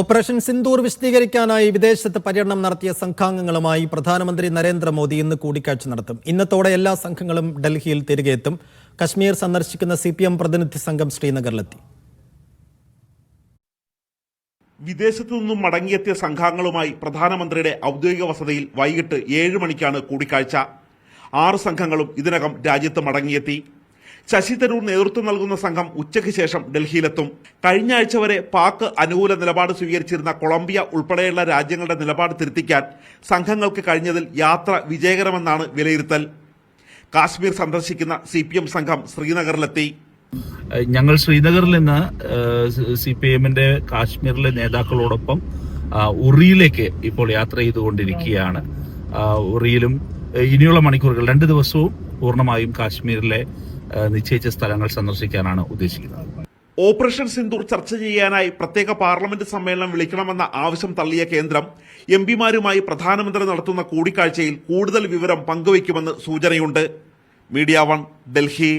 Operation Sindoor വിശദീകരിക്കാനായി വിദേശത്ത് പര്യടനം നടത്തിയ സംഘാംഗങ്ങളുമായി പ്രധാനമന്ത്രി നരേന്ദ്രമോദി ഇന്ന് കൂടിക്കാഴ്ച നടത്തും. ഇന്നത്തോടെ എല്ലാ സംഘങ്ങളും ഡൽഹിയിൽ തിരികെ എത്തും. കശ്മീർ സന്ദർശിക്കുന്ന സി പി എം പ്രതിനിധി സംഘം ശ്രീനഗറിലെത്തി. വിദേശത്തു നിന്നും മടങ്ങിയെത്തിയ സംഘാംഗങ്ങളുമായി പ്രധാനമന്ത്രിയുടെ ഔദ്യോഗിക വസതിയിൽ വൈകിട്ട് ഏഴ് മണിക്കാണ് കൂടിക്കാഴ്ച. ആറ് സംഘങ്ങളും ഇതിനകം രാജ്യത്ത് മടങ്ങിയെത്തി. ശശി തരൂർ നേതൃത്വം നൽകുന്ന സംഘം ഉച്ചയ്ക്ക് ശേഷം ഡൽഹിയിലെത്തും. കഴിഞ്ഞ ആഴ്ച വരെ പാക് അനുകൂല നിലപാട് സ്വീകരിച്ചിരുന്ന കൊളംബിയ ഉൾപ്പെടെയുള്ള രാജ്യങ്ങളുടെ നിലപാട് തിരുത്തിക്കാൻ സംഘങ്ങൾക്ക് കഴിഞ്ഞതിൽ യാത്ര വിജയകരമെന്നാണ് വിലയിരുത്തൽ. കാശ്മീർ സന്ദർശിക്കുന്ന സി പി എം സംഘം ശ്രീനഗറിലെത്തി. ഞങ്ങൾ ശ്രീനഗറിൽ നിന്ന് സി പി എമ്മിന്റെ കാശ്മീരിലെ നേതാക്കളോടൊപ്പം ഉറിയിലേക്ക് ഇപ്പോൾ യാത്ര ചെയ്തുകൊണ്ടിരിക്കുകയാണ്. ഉറിയിലും ഇനിയുള്ള മണിക്കൂറുകൾ രണ്ട് ദിവസവും പൂർണമായും കാശ്മീരിലെ നിശ്ചയിച്ച സ്ഥലങ്ങൾ സന്ദർശിക്കാനാണ് ഉദ്ദേശിക്കുന്നത്. ഓപ്പറേഷൻ സിന്ദൂർ ചർച്ച ചെയ്യാനായി പ്രത്യേക പാർലമെന്റ് സമ്മേളനം വിളിക്കണമെന്ന ആവശ്യം തള്ളിയ കേന്ദ്രം എം പിമാരുമായി പ്രധാനമന്ത്രി നടത്തുന്ന കൂടിക്കാഴ്ചയിൽ കൂടുതൽ വിവരം പങ്കുവയ്ക്കുമെന്ന് സൂചനയുണ്ട്. Media one Delhi.